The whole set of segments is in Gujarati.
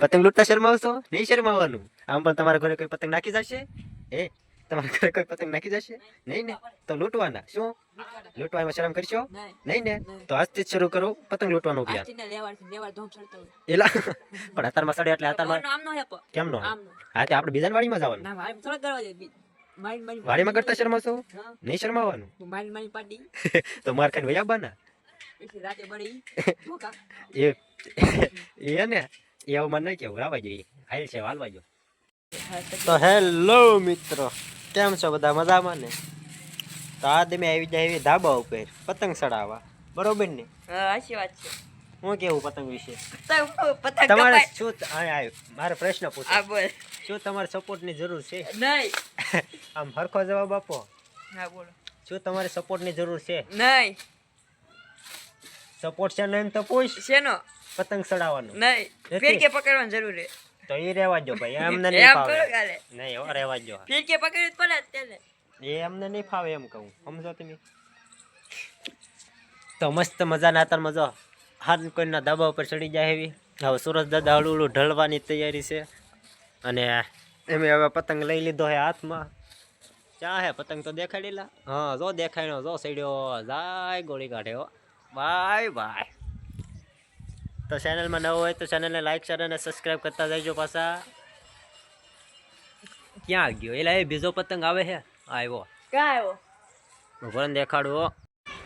પતંગ લૂંટતા શરમાવશો? નહીં શરમાવાનું આમ પણ તમારા ઘરે કોઈ પતંગ નાખી જશે? એ તમારા ઘરે કોઈ પતંગ નાખી જશે? નહીં ને? તો લૂંટવાના. શું? લૂંટવામાં શરમ કરશો? નહીં ને? તો આજથી જ શરૂ કરો પતંગ લૂંટવાનું અભિયાન. એલા. પણ અતારમાં સડે એટલે પણ. કેમ નો હા તે આપણે બીજા વાડીમાં જવાનું. વાડીમાં કરતા શરમાશો નહીં શરમાવાનું. તો માર ખાઈને વયા બાના પછી રાતે બળી. ધોકા. એ એ ને? એ આવું મને કેવું આવવા જોઈએ હાલ છે હાલવા જો તો હેલો મિત્રો કેમ છો બધા મજામાં ને તો આ તમે આવી જાય એવી ધાબા ઉપર પતંગ ચડાવવા બરોબર ને હા, સાચી વાત છે. હું કેવું પતંગ વિશે તમારે શું મારે પ્રશ્ન આ પૂછો બોલ. શું તમારે સપોર્ટની જરૂર છે નહીં. આમ હરખો જવાબ આપો હા, બોલો. શું તમારે સપોર્ટની જરૂર છે નહીં. સપોર્ટ છે ને એમ તો પૂછ શેનો? પતંગ ચડાવવાનો. નહીં. નથી. પકડવાની જરૂર છે. તો એ રહેવા જો ભાઈ એમને નહીં ફાવે. નહીં હો રહેવા જો ફિરકે પકડ્યું પડે તેને. એ એમને નહીં ફાવે એમ કહું. સમજો તમે. તો મસ્ત મજાના અત્યારે મજો હાથ કોઈના ધાબા ઉપર ચડી જાય એવી. હવે સુરજ દાદા હળું હળું ઢળવાની તૈયારી છે. અને એમ હવે પતંગ લઈ લીધો હે હાથમાં. ચા હે પતંગ તો દેખાડેલા. હા જો દેખાડ્યો જો સડ્યો જાય ગોળી કાઢ્યો બાય બાય. તો ચેનલમાં નવો હોય તો ચેનલને લાઈક શેર અને સબસ્ક્રાઈબ કરતા જઈજો પાછા. ક્યાં ગયો? એટલે એ બીજો પતંગ આવે છે આવ્યો ક્યાં આવ્યો? ભગવાન દેખાડવો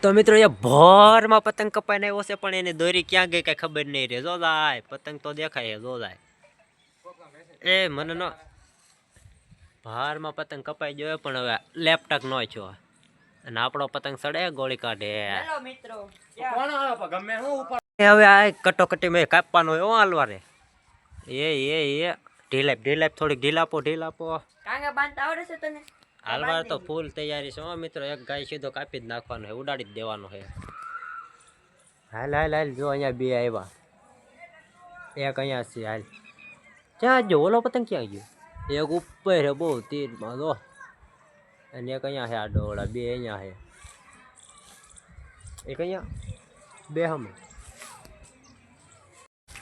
તો મિત્રો એ ભરમાં પતંગ કપાઈને આવ્યો છે પણ એની દોરી ક્યાં ગઈ કઈ ખબર નહીં રે. જો જાય પતંગ તો દેખાય જો જાય. એ મને નો ભારમાં પતંગ કપાઈ ગયો પણ હવે લેપટોપ નો છો અને આપણો પતંગ સડે ગોળી કાઢે. મિત્રો. હવે આ કટોકટી મેં કાપવાનો હોય હાલવા રે એ એ એ. ઢીલાપ ઢીલાપ થોડીક ઢીલાપો ઢીલાપો. કાંગા બાંધતા આવડે છે તને? હાલવાર તો ફૂલ તૈયારી છે હો મિત્રો. એક ગાય સીધો કાપી જ નાખવાનો છે ઉડાડી જ દેવાનો છે. હાલ હાલ હાલ જો અહીંયા બે આવ્યા. એક અહીંયા છે હાલ. ક્યાં જો ઓલો પતંગ ક્યાં ગયો? એક ઉપર છે બહુ તીરમાં જો. અને એક અહીંયા છે આ ડોળા બે અહીંયા છે. એક અહીંયા બે હમે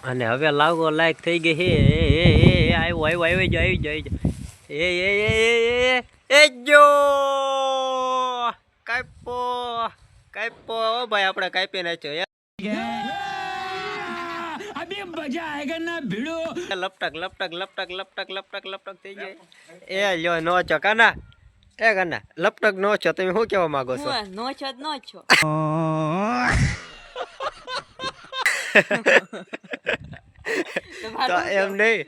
અને હવે લાગો લાયક થઈ ગઈ હે એ એ એ એ આવ્યો આવ્યો આવી જો આવી જો આવી જો એ એ એ એ એ એ જો કાપો કાપો ઓ ભાઈ આપણે કાપી નાખ્યો યાર લપટક લપટક લપટક લપટક લપટક લપટક થઈ જાય એ લ્યો નો છો કાના એ કાના લપટક નો છો તમે શું કહેવા માંગો છો નો છો નો છો. તો એમ નહીં.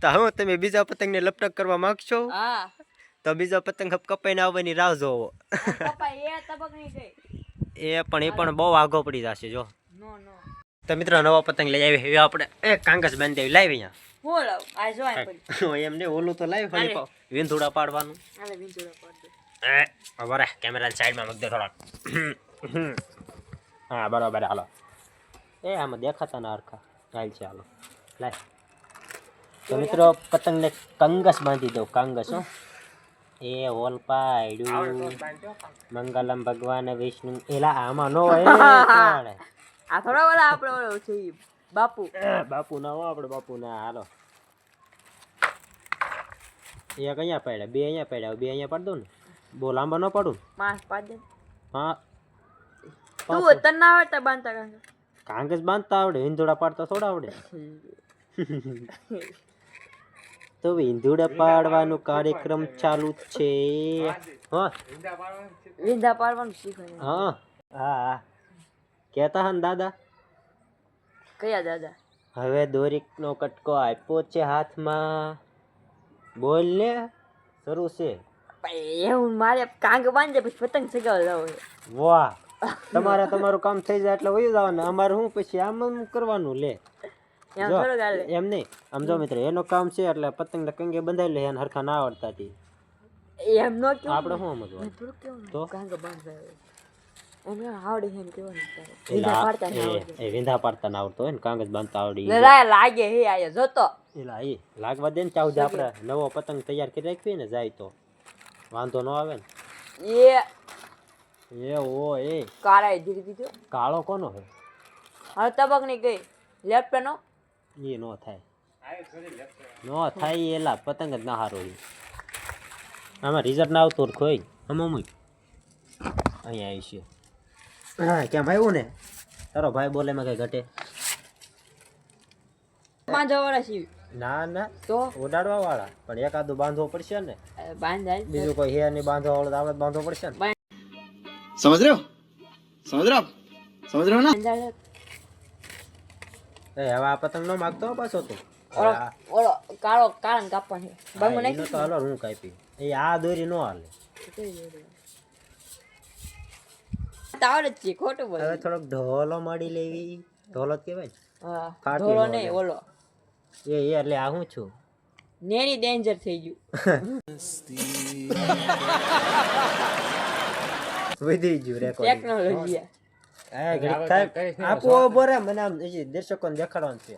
તો હું તમે બીજા પતંગને લપટક કરવા માંગશો? તો બીજો પતંગ હપ કપાઈને આવવાની રાહ જોવો. એ પણ એ પણ બહુ આગો પડી જશે જો. તો મિત્રો નવા પતંગ લઈ આવી. હવે આપણે એ કાંગસ બાંધી લાવી. અહીંયા. એમ નહીં ઓલું તો લાવી ખાલી. વિંધુડા પાડવાનું. બરાબર કેમેરા સાઈડમાં મૂકી દે થોડાક. હા બરાબર હાલો. એ આમાં દેખાતા ના હરખા. હાલ છે હાલો. લાય. તો મિત્રો પતંગને કંગસ બાંધી દઉં કંગસ હો. એ હોલ પાડ્યું. મંગલમ ભગવાન વિષ્ણુ. એલા આમાં નો હોય એ કોણ? આ થોડા વાળા આપણે ઓલો છે બાપુ. બાપુ ના હો આપણે બાપુ ના હાલો. એક અહીંયા પડ્યા બે અહીંયા પડ્યા બે અહીંયા પાડ દઉં ને. બહુ લાંબા ન પાડું? પાંચ પાડ દે. હા તું તને ના આવડતા બાંધતા કાંગસ કાંગસ બાંધતા આવડે હિંદોડા પાડતા થોડા આવડે. તો હિંદોડા પાડવાનો કાર્યક્રમ ચાલુ છે. હા. વિંધા પાડવાનું શીખવાય હા. હા કહેતા હા ને દાદા? કયા દાદા? હવે દોરીનો કટકો આપ્યો છે હાથમાં. બોલ ને શરૂ છે. એવું મારે કાંગ બાંધે પછી પતંગ ચગાવવા વાહ. તમારે તમારું કામ થઈ જાય એટલે વયું જવાનું. અમારે શું પછી આમ આમ કરવાનું લે. એમ જો, એમ નહીં. આમ જો મિત્ર એનું કામ છે એટલે પતંગ કંગે બંધાઈ લે એને હરખા ના આવડતા હતી એમ નો કેવું. આપણે શું સમજવાનું? તો? કાંગ આવડે છે કેવાનું પાડતા ના એ વિંધા પાડતા ના આવડતો હોય ને કાગજ બાંધતા આવડી લાગે હે આયા જોતો. એલા એ લાગવા દે ને ચાવ આપણે નવો પતંગ તૈયાર કરી રાખવી ને જાય તો. વાંધો ન આવે ને. એ એ ઓ એ. ધીરી દીધો કાળો કોનો હે? હવે તબકની ગઈ. લેફ્ટ નો એ નો થાય. નો થાય એલા પતંગ જ ના હારો એ આમાં રિઝલ્ટ ના આવતું ખોઈ. આમ અમુક અહીંયા આવી છે. હા કેમ આવ્યું ને? તારો ભાઈ બોલે માં કઈ ઘટે. બાંધવા વાળા છીએ ના ના. તો? ઉડાડવા વાળા. પણ એકાદું બાંધવો પડશે ને. બાંધાય. બીજું કોઈ હેર નહીં બાંધવા વાળો તો આપણે બાંધવો પડશે ને. समझ रहे हो समझ रहे हो आप समझ रहे हो ना બાંધાય એ હવે આ પતંગ નો માગતો હો પાછો તું ઓલો ઓલો કાળો કાળા કાપવાનો છે બાંગો હા, એનો તો હાલો હું કાપી એ આ દોરી નો હાલે નાખી આવડે જ છે ખોટું બોલ હવે થોડોક ઢોલો માડી લેવી ઢોલો જ કહેવાય ને હા ફાટી ધોળો ન નહીં જાય. ઓલો એ એ એટલે આ હું છું નેની ડેન્જર થઈ ગયું વધી ગયું રેકોર્ડિંગ ટેકનોલોજી હા ઘડીક થાય. આપો બોરે મને આમ દર્શકોને દેખાડવાનું છે.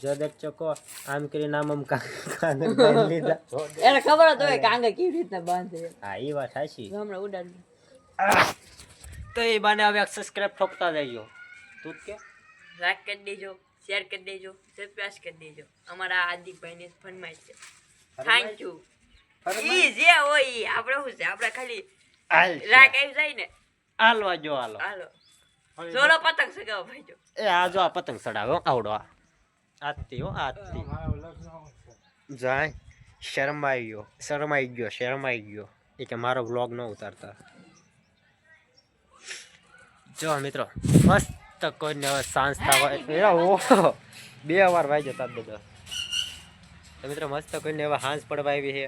જો દર્શકો આમ કરીને આમ આમ કાંગ લીધા. એને ખબર તો હોય કે કેવી રીતના બાંધે. હા એ વાત સાચી. હમણાં ઉડાડી તો એ બાને હવે સબસ્ક્રાઇબ ઠોકતા જઈજો તું કે? લાઈક કરી દેજો શેર કરી દેજો સબસ્ક્રાઇબ કરી દેજો. અમારા હાર્દિકભાઈને ફરમાઈશ છે. થેન્ક યુ ઈ જે હોય ઈ આપણે શું છે આપણે ખાલી હાલ રાગ આવી જાય ને હાલવા જો હાલો હાલો સોલો પતંગ સગાવો ભાઈ જો એ આ જો આ પતંગ ચડાવ્યો આવડો આ આતી હો આતી જાય શરમાઈ ગયો શરમાઈ ગયો શરમાઈ ગયો એ કે મારો વ્લોગ ન ઉતારતા જો મિત્રો મસ્ત કોઈને હવે સાંજ થવા ઓહો બે વાર વાઈ જતા બધા મિત્રો મસ્ત કોઈને હવે હાંસ પડવા આવી છે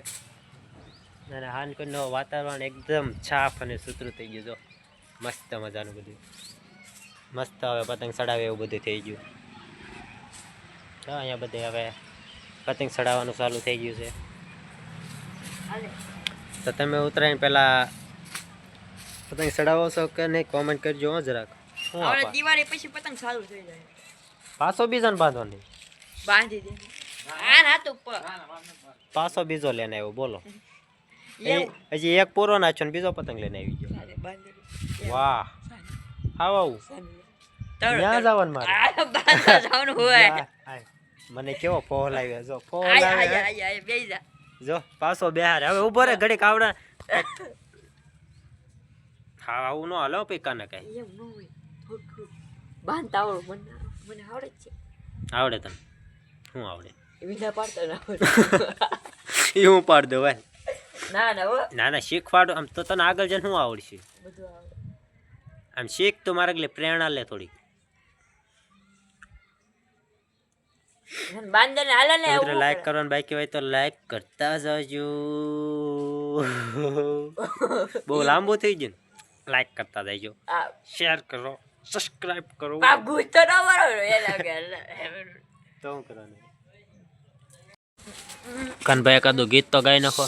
અને હાંજ કોઈને વાતાવરણ એકદમ છાફ અને સુતરું થઈ ગયું જો. મસ્ત મજાનું બધું. મસ્ત હવે પતંગ ચડાવે એવું બધું થઈ ગયું. હા અહીંયા બધે હવે પતંગ ચડાવવાનું ચાલુ થઈ ગયું છે. તો તમે ઉતરાયણ પહેલાં પતંગ ચડાવો છો કે નહીં? કોમેન્ટ કરજો હો જરાક. દિવાળી પછી પતંગ ચાલુ થઈ જાય. પાછો બીજાને બાંધો નહીં? બાંધી દે ઉપર. પાછો બીજો લઈને આવ્યો બોલો. હજી એક પૂરો નાખ્યો ને બીજો પતંગ લઈને આવી ગયો. વાહ. આવ. આવું ત્યાં જવાનું મારે. હોય. મને કેવો ફોલ આવ્યો. જો ફોલ આય આવે આય આય આય બેહી જા. પાછો બેહાર. હવે ઊભો રે ઘડીક આવડે. હા આવું ન હાલો એમ ન બાંધતા આવડું મને છે. આવડે તને. શું આવડે? વિના પાડતા ના આવડે એ હું પાડ દઉં ભાઈ ના ના શીખવાડું ના ના શીખવાડો. આમ તો તને આગળ જઈને શું આવડશે? બધું આવડે. આમ શીખ તો મારા એટલે પ્રેરણા લે થોડી મને હાલે ને મિત્રો લાઈક કરવાનું બાકી હોય તો લાઈક કરતા જજો. બહુ લાંબુ થઈ ગયું લાઈક કરતા જજો. શેર કરો. સબસ્ક્રાઇબ કરો. આ ભૂત તો ન મારો. એ લાગે તો કરવાનું? કાનભાઈ એકાદું ગીત તો ગાઈ નાખો.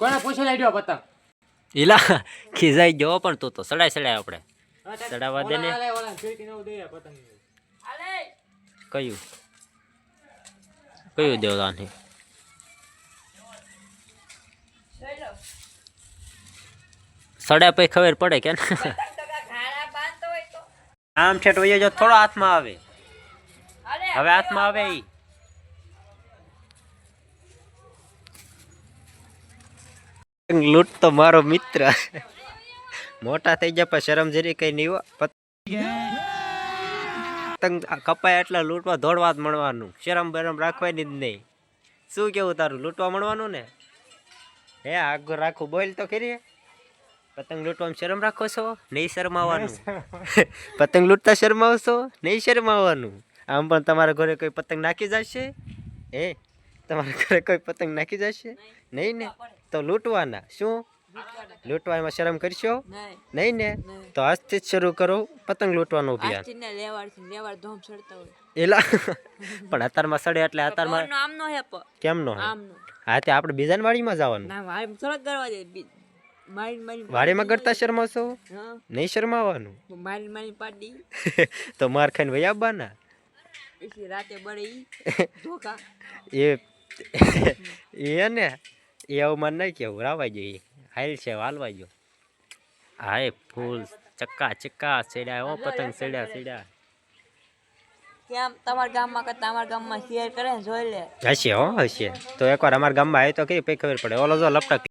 કોને પૂછી લાડ્યો પતંગ? ઈલા ખીજાઈ ગયો પણ તું તો સડાય સડાય આપણે. સડાવા દે ને. કયું? કયું દેવદાન સડા પછી ખબર પડે કે આમ છેટ વયો જો થોડો હાથમાં આવે. હવે હાથમાં આવે ઈ. લૂંટ તો મારો મિત્ર. મોટા થઈ ગયા પણ શરમ જરી કઈ નહીં પતંગ કપાય એટલે લૂંટવા દોડવા જ મળવાનું. શરમ બરમ રાખવાની જ નહીં. શું કેવું તારું? લૂંટવા મળવાનું ને? હે આગળ રાખું. બોલ તો ખરી. પતંગ લૂંટવામાં શરમ રાખો છો? નહીં શરમાવાનું. પતંગ લૂંટતા શરમાવશો? નહીં શરમાવાનું. આમ પણ તમારા ઘરે કોઈ પતંગ નાખી જશે? હે? તમારા ઘરે કોઈ પતંગ નાખી જશે? નહીં. ને? તો લૂંટવાના. શું? લૂંટવામાં શરમ કરશો? નહીં ને? તો આજથી જ શરૂ કરો પતંગ લૂંટવાનું અભિયાન. એલા. પણ અત્યારમાં સડે એટલે પ? કેમ નો હા તે આપણે બીજાની વાડીમાં જવાનું. વાડીમાં કરતા શરમાશો નહીં શરમાવાનું? મારી મારી પાડી તો માર ખાઈને વહી આવવાના? રાતે બળી એ ને? એ આવું મને નહીં કેવું રાવા જોઈએ હાલ છે હાલવા જો હાય ફૂલ ચક્કા ચક્કા સેડ્યા હો પતંગ ચડ્યા ચડ્યા. કેમ? તમારા ગામમાં કરતા અમારા ગામમાં શેર કરે જોઈ લે. હશે હો હશે. તો એકવાર અમારા ગામમાં આવી તો કઈ ખબર પડે. ઓલો જો લપટક